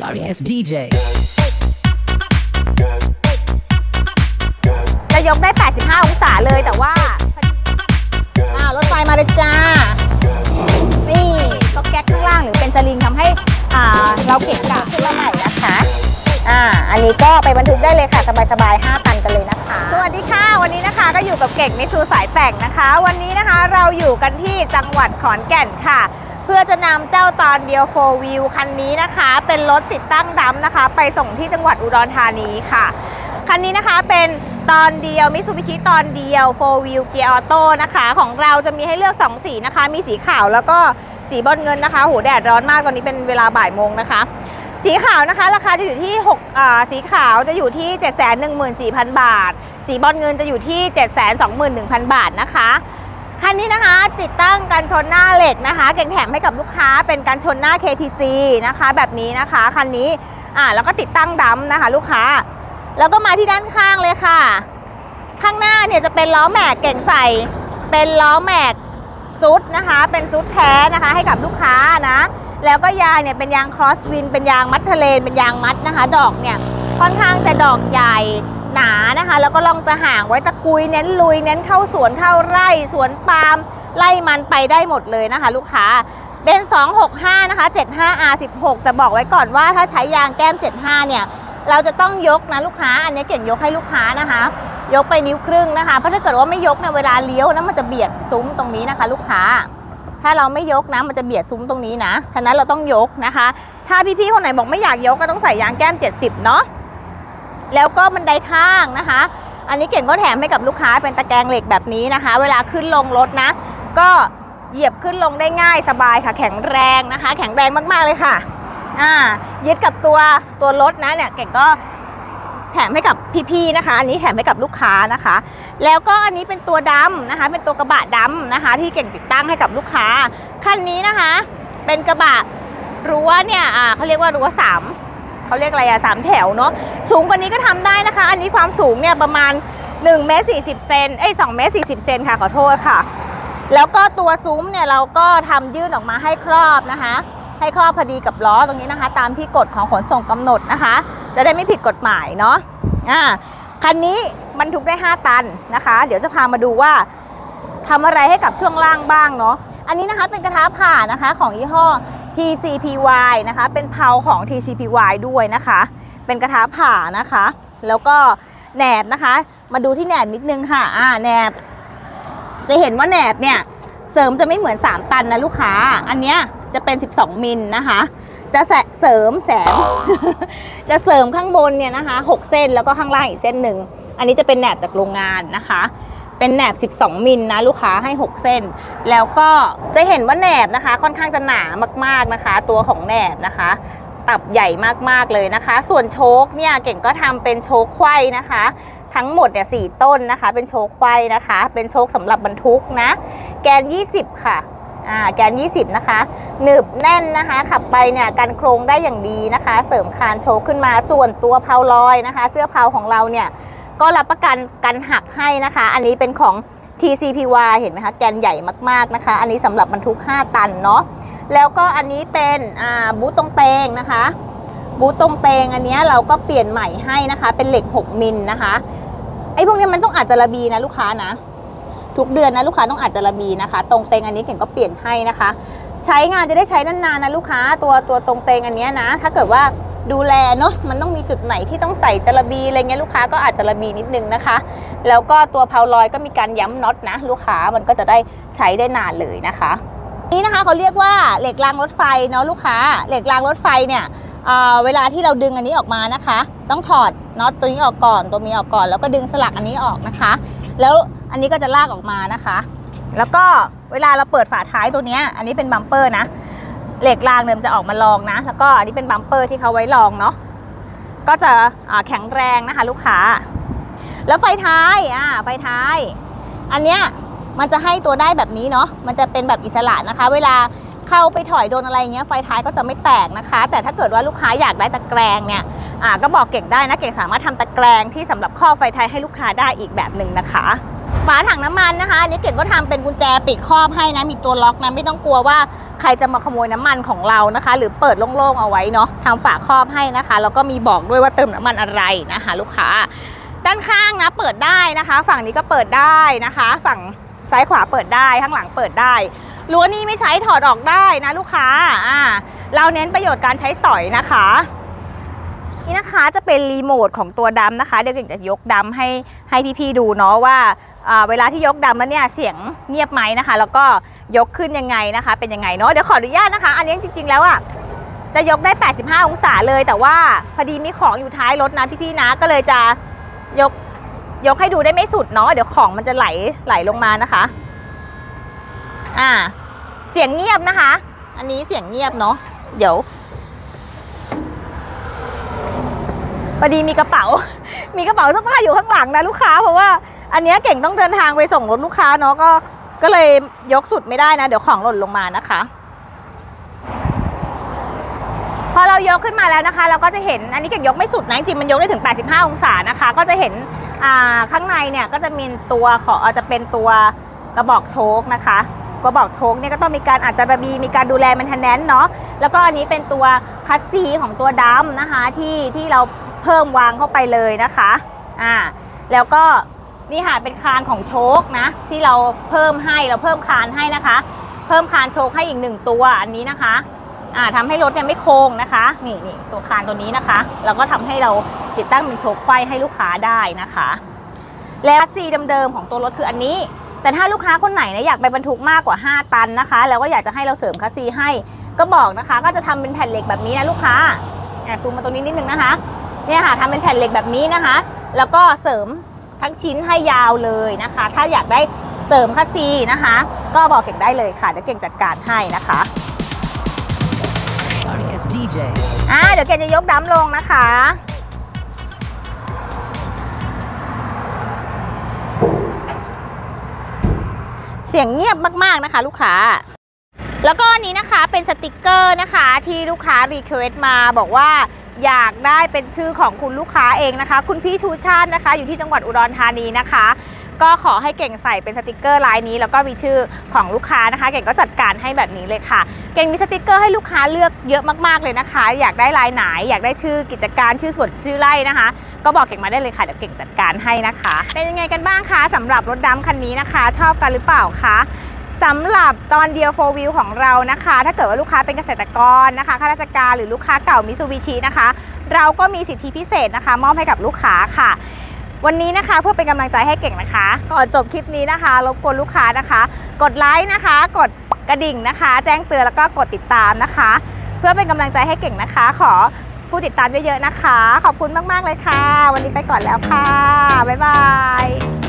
Sorry ass DJ. จะยกได้ 85 องศาเลยแต่ว่าอ่ารถไฟมาเลยจ้า นี่ก็แก๊กข้างล่างหรือเป็นสลิงทำให้อ่าเราเก็บกะขึ้นมาใหม่นะคะอ่าอันนี้ก็ไปบรรทุกได้เลยค่ะสบายๆ 5 ตันกันเลยนะคะ สวัสดีค่ะ วันนี้นะคะก็อยู่กับเก่งมิสูสายแต่งนะคะ วันนี้นะคะเราอยู่กันที่จังหวัดขอนแก่นค่ะเพื่อจะนำเจ้าตอนเดียว 4 Wheel คันนี้นะคะ เป็นรถติดตั้งดัมนะคะ ไปส่งที่จังหวัดอุดรธานีค่ะ คันนี้นะคะเป็นตอนเดียวมิ t ูบิชิตอนเดียว 4 Wheel Gear Auto นะคะ ของเราจะมีให้เลือก 2 สีนะคะ มีสีขาวแล้วก็สีบอลเงินนะคะโหแดดร้อนมากตอนนี้เป็นเวลาบ่ายโมงนะคะ สีขาวนะคะ ราคาจะอยู่ที่6อ่าสีขาวจะอยู่ที่ 714,000 บาท สีบอลเงินจะอยู่ที่ 721,000 บาทนะคะ คันนี้นะคะติดตั้งกันชนหน้าเหล็กนะคะเก่งแถมให้กับลูกค้าเป็นการชนหน้า KTC นะคะ แบบนี้นะคะคันนี้อ่าแล้วก็ติดตั้งดัมนะคะ ลูกค้า แล้วก็มาที่ด้านข้างเลยค่ะ ข้างหน้าเนี่ยจะเป็นล้อแม็กเก่งใส่ เป็นล้อแม็กซุดนะคะ เป็นซุดแท้นะคะให้กับลูกค้านะ แล้วก็ยางเนี่ยเป็นยางครอสวิน เป็นยางมัดทะเลนเป็นยางมัดนะคะ ดอกเนี่ยค่อนข้างจะดอกใหญ่ นานะคะ แล้วก็ลองจะห่างไว้ตะกุยเน้นลุยเน้นเข้าสวนเข้าไร่สวนปาล์มไล่มันไปได้หมดเลยนะคะ ลูกค้าเป็น 265 นะคะ 75R16 แต่บอกไว้ก่อนว่าถ้าใช้ยางแก้ม 75 เนี่ย เราจะต้องยกนะลูกค้า อันนี้เก่งยกให้ลูกค้านะคะ ยกไปนิ้วครึ่งนะคะ เพราะถ้าเกิดว่าไม่ยกเนี่ยเวลาเลี้ยวนะมันจะเบียดซุ้มตรงนี้นะคะ ลูกค้า ถ้าเราไม่ยกนะมันจะเบียดซุ้มตรงนี้นะ ฉะนั้นเราต้องยกนะคะ ถ้าพี่ๆคนไหนบอกไม่อยากยกก็ต้องใส่ยางแก้ม 70 เนาะ แล้วก็บันไดข้างนะคะ อันนี้เก่งก็แถมให้กับลูกค้าเป็นตะแกรงเหล็กแบบนี้นะคะ เวลาขึ้นลงรถนะ ก็เหยียบขึ้นลงได้ง่ายสบายค่ะ แข็งแรงนะคะ แข็งแรงมากๆเลยค่ะอ่ายึดกับตัวตัวรถนะเนี่ยเก่งก็แถมให้กับพี่ๆนะคะ อันนี้แถมให้กับลูกค้านะคะ แล้วก็อันนี้เป็นตัวดำนะคะ เป็นตัวกระบะดำนะคะ ที่เก่งติดตั้งให้กับลูกค้าคันนี้นะคะ เป็นกระบะรั้วเนี่ยอ่าเขาเรียกว่ารั้วสาม เขาเรียกอะไรอะสามแถวเนาะสูงกว่านี้ก็ทำได้นะคะ อันนี้ความสูงเนี่ยประมาณ1เมตร40เซนเอ้ย2เมตร40เซนค่ะขอโทษค่ะ แล้วก็ตัวซุ้มเนี่ยเราก็ทำยื่นออกมาให้ครอบนะคะ ให้ครอบพอดีกับล้อตรงนี้นะคะ ตามที่กฎของขนส่งกำหนดนะคะ จะได้ไม่ผิดกฎหมายเนาะอ่าคันนี้บรรทุกได้ 5 ตันนะคะ เดี๋ยวจะพามาดูว่าทำอะไรให้กับช่วงล่างบ้างเนาะอันนี้นะคะเป็นกระทะผ่านะคะของยี่ห้อ TCPY นะคะ เป็นเพาของ TCPY ด้วยนะคะ เป็นกระทะผ่านะคะ แล้วก็แหนบนะคะ มาดูที่แหนบนิดนึงค่ะ อ่า แหนบ จะเห็นว่าแหนบเนี่ย เสริมจะไม่เหมือน 3 ตันนะลูกค้า อันเนี้ยจะเป็น 12 มิลนะคะ จะเสริมแสม จะเสริมข้างบนเนี่ยนะคะ 6 เส้นแล้วก็ข้างล่างอีกเส้นหนึ่ง อันนี้จะเป็นแหนบจากโรงงานนะคะ เป็นแหนบ 12 มิลนะลูกค้าให้ 6 เส้น แล้วก็จะเห็นว่าแหนบนะคะ ค่อนข้างจะหนามากๆนะคะ ตัวของแหนบนะคะตับใหญ่มากๆเลยนะคะ ส่วนโชคเนี่ยเก่งก็ทำเป็นโชคไขว้นะคะ ทั้งหมดเนี่ยสต้นนะคะ เป็นโชคไขว้นะคะ เป็นโชคสำหรับบรรทุกนะ แกน 20 ค่ะอ่าแกน 20 นะคะหนึบแน่นนะคะ ขับไปเนี่ยกันโครงได้อย่างดีนะคะ เสริมคานโชคขึ้นมาส่วนตัวเพาลอยนะคะ เสื้อเพาของเราเนี่ย ก็รับประกันกันหักให้นะคะ อันนี้เป็นของ TCPY เห็นไหมคะ แกนใหญ่มากๆนะคะ อันนี้สำหรับบรรทุก 5 ตันเนาะ แล้วก็อันนี้เป็นบูตตรงเตงนะคะ บูตตรงเตงอันนี้เราก็เปลี่ยนใหม่ให้นะคะ เป็นเหล็ก 6 มิลนะคะไอ้พวกนี้มันต้องอาจจะระบีนะลูกค้านะ ทุกเดือนนะลูกค้าต้องอาจจะระบีนะคะ ตรงเตงอันนี้เก่งก็เปลี่ยนให้นะคะ ใช้งานจะได้ใช้นานๆนะลูกค้าตัวตัวตรงเตงอันนี้นะ ถ้าเกิดว่า ดูแลเนาะมันต้องมีจุดไหนที่ต้องใส่จระบีอะไรเงี้ยลูกค้าก็อาจจะระบีนิดนึงนะคะ แล้วก็ตัวเพาลอยก็มีการย้ำน็อตนะ ลูกค้ามันก็จะได้ใช้ได้นานเลยนะคะ นี่นะคะเขาเรียกว่าเหล็กรางรถไฟเนาะลูกค้าเหล็กรางรถไฟเนี่ยเเวลาที่เราดึงอันนี้ออกมานะคะ ต้องถอดน็อตตัวนี้ออกก่อนตัวนี้ออกก่อน แล้วก็ดึงสลักอันนี้ออกนะคะ แล้วอันนี้ก็จะลากออกมานะคะ แล้วก็เวลาเราเปิดฝาท้ายตัวเนี้ยอันนี้เป็นบัมเปอร์นะ เหล็กรางเนี่ยมันจะออกมาลองนะ แล้วก็อันนี้เป็นบัมเปอร์ที่เขาไว้ลองเนาะก็จะแข็งแรงนะคะ ลูกค้า แล้วไฟท้ายอ่าไฟท้าย อันเนี้ยมันจะให้ตัวได้แบบนี้เนาะมันจะเป็นแบบอิสระนะคะ เวลาเข้าไปถอยโดนอะไรเงี้ยไฟท้ายก็จะไม่แตกนะคะ แต่ถ้าเกิดว่าลูกค้าอยากได้ตะแกรงเนี่ยอ่าก็บอกเก่งได้นะเก่งสามารถทำตะแกรงที่สำหรับข้อไฟท้ายให้ลูกค้าได้อีกแบบหนึ่งนะคะ ฝาถังน้ำมันนะคะอันนี้เก่งก็ทำเป็นกุญแจปิดครอบให้นะมีตัวล็อกนะไม่ต้องกลัวว่าใครจะมาขโมยน้ำมันของเรานะคะ หรือเปิดโล่งๆเอาไว้เนาะทำฝาครอบให้นะคะแล้วก็มีบอกด้วยว่าเติมน้ำมันอะไรนะคะ ลูกค้า ด้านข้างนะเปิดได้นะคะ ฝั่งนี้ก็เปิดได้นะคะ ฝั่งซ้ายขวาเปิดได้ข้างหลังเปิดได้รั้วนี้ไม่ใช้ถอดออกได้นะลูกค้าอ่าเราเน้นประโยชน์การใช้สอยนะคะ นี่นะคะจะเป็นรีโมทของตัวดำนะคะ เดี๋ยวเก่งจะยกดำให้ให้พี่ๆดูเนาะว่าเวลาที่ยกดำแล้วเนี่ยเสียงเงียบไหมนะคะ แล้วก็ยกขึ้นยังไงนะคะ เป็นยังไงเนาะเดี๋ยวขออนุญาตนะคะ อันนี้จริง ๆแล้วอะจะยกได้ 85 องศาเลย แต่ว่าพอดีมีของอยู่ท้ายรถนะพี่ๆนะก็เลยจะยกยกให้ดูได้ไม่สุดเนาะเดี๋ยวของมันจะไหลไหลลงมานะคะ อ่า เสียงเงียบนะคะ อันนี้เสียงเงียบเนาะเดี๋ยว พอดีมีกระเป๋า มีกระเป๋าเสื้อผ้าอยู่ข้างหลังนะลูกค้า เพราะว่าอันเนี้ยเก่งต้องเดินทางไปส่งรถลูกค้าเนาะก็ก็เลยยกสุดไม่ได้นะ เดี๋ยวของหล่นลงมานะคะ พอเรายกขึ้นมาแล้วนะคะ เราก็จะเห็นอันนี้เก่งยกไม่สุดนะจริงมันยกได้ถึง 85 องศานะคะ ก็จะเห็นข้างในเนี่ยก็จะมีตัวขออาจจะเป็นตัวกระบอกโชคนะคะกระบอกโชคเนี่ยก็ต้องมีการอาจจะระบีมีการดูแลมันทนแนนเนาะแล้วก็อันนี้เป็นตัวคัสซีของตัวดำนะคะที่ที่เรา เพิ่มวางเข้าไปเลยนะคะอ่าแล้วก็นี่ค่ะเป็นคานของโชคนะ ที่เราเพิ่มให้เราเพิ่มคานให้นะคะ เพิ่มคานโชคให้อีกหนึ่งตัวอันนี้นะคะอ่าทำให้รถเนี่ยไม่โค้งนะคะ นี่นี่ตัวคานตัวนี้นะคะ เราก็ทำให้เราติดตั้งเป็นโชคไขว้ให้ลูกค้าได้นะคะ แล้วซีเดิมๆของตัวรถคืออันนี้ แต่ถ้าลูกค้าคนไหนนี่ยอยากไปบรรทุกมากกว่า 5 ตันนะคะ แล้วก็อยากจะให้เราเสริมคัสซีให้ก็บอกนะคะ ก็จะทำเป็นแผ่นเหล็กแบบนี้นะลูกค้าแอบซูมมาตรงนี้นิดนึงนะคะ เนี่ยค่ะทำเป็นแผ่นเหล็กแบบนี้นะคะ แล้วก็เสริมทั้งชิ้นให้ยาวเลยนะคะ ถ้าอยากได้เสริมคัสซีนะคะ ก็บอกเก่งได้เลยค่ะเดี๋ยวเก่งจัดการให้นะคะ Starting as DJ. อ่าเดี๋ยวเกณจะยกดัมลงนะคะเสียงเงียบมาก ๆ นะคะ ลูกค้า แล้วก็อันนี้นะคะเป็นสติกเกอร์นะคะที่ลูกค้ารีเควสมาบอกว่า อยากได้เป็นชื่อของคุณลูกค้าเองนะคะ คุณพี่ชูชาตินะคะ อยู่ที่จังหวัดอุดรธานีนะคะ ก็ขอให้เก่งใส่เป็นสติกเกอร์ลายนี้ แล้วก็มีชื่อของลูกค้านะคะ เก่งก็จัดการให้แบบนี้เลยค่ะ เก่งมีสติกเกอร์ให้ลูกค้าเลือกเยอะมากๆเลยนะคะ อยากได้ลายไหน อยากได้ชื่อกิจการชื่อส่วนชื่อไร่นะคะ ก็บอกเก่งมาได้เลยค่ะเดี๋ยวเก่งจัดการให้นะคะ เป็นยังไงกันบ้างคะสำหรับรถดำคันนี้นะคะ ชอบกันหรือเปล่าคะ สำหรับตอนเดียวโฟวิวของเรานะคะ ถ้าเกิดว่าลูกค้าเป็นเกษตรกรนะคะข้าราชการหรือลูกค้าเก่ามิซูบิชินะคะ เราก็มีสิทธิพิเศษนะคะ มอบให้กับลูกค้าค่ะ วันนี้นะคะเพื่อเป็นกำลังใจให้เก่งนะคะ ก่อนจบคลิปนี้นะคะ รบกวนลูกค้านะคะ กดไลค์นะคะ กดกระดิ่งนะคะ แจ้งเตือนแล้วก็กดติดตามนะคะ เพื่อเป็นกำลังใจให้เก่งนะคะ ขอผู้ติดตามเยอะๆนะคะ ขอบคุณมากๆเลยค่ะ วันนี้ไปก่อนแล้วค่ะบ๊ายบาย